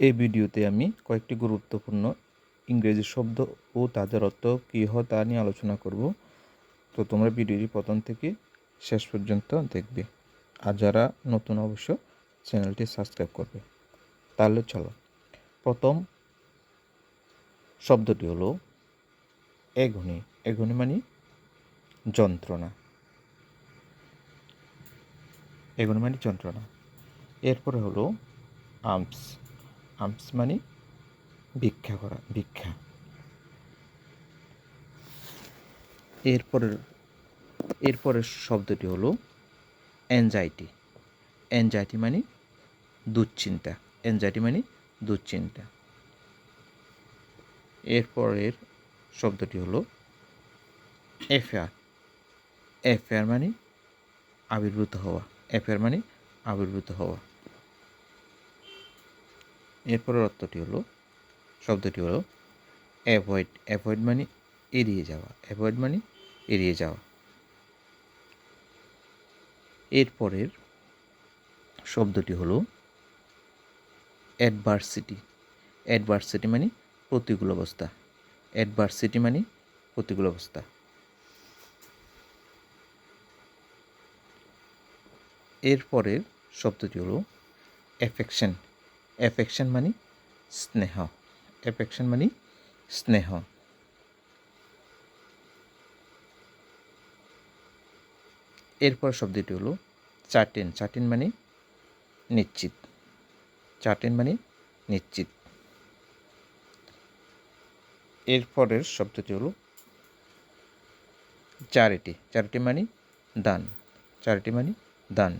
এই ভিডিওতে আমি কয়েকটি গুরুত্বপূর্ণ ইংরেজি শব্দ ও তাদের অর্থ কী হয় তা নিয়ে আলোচনা করব। তো তোমরা ভিডিওটি প্রথম থেকে শেষ পর্যন্ত দেখবে। আর যারা নতুন অবশ্য চ্যানেলটি সাবস্ক্রাইব করবে, তাহলে চলো। প্রথম শব্দটি হলো এগুনি এগুনি মানে যন্ত্রণা। এগুনি মানে যন্ত্রণা। এরপরে হলো আর্মস। আর্মস মানে ভিক্ষা করা, ভিক্ষা। এরপরের এরপরের শব্দটি হলো অ্যাংজাইটি অ্যাংজাইটি মানে দুশ্চিন্তা। অ্যাংজাইটি মানে দুশ্চিন্তা। এরপরের শব্দটি হলো অ্যাফেয়ার অ্যাফেয়ার মানে আবির্ভূত হওয়া। অ্যাফেয়ার মানে আবির্ভূত হওয়া। এরপরের অর্থটি হলো, শব্দটি হলো অ্যাভয়েড অ্যাভয়েড মানে এড়িয়ে যাওয়া অ্যাভয়েড মানে এড়িয়ে যাওয়া। এরপরের শব্দটি হলো অ্যাডভার্সিটি অ্যাডভার্সিটি মানে প্রতিকূল অবস্থা অ্যাডভার্সিটি মানে প্রতিকূল অবস্থা। এরপরের শব্দটি হলো অ্যাফেকশন অ্যাফেকশন মানে স্নেহ অ্যাফেকশন মানে স্নেহ এরপর শব্দটি হলো চার্টেন চার্টেন মানে নিশ্চিত। চার্টেন মানে নিশ্চিত। এরপরের শব্দটি হলো চ্যারিটি চ্যারিটি মানে দান। চ্যারিটি মানে দান।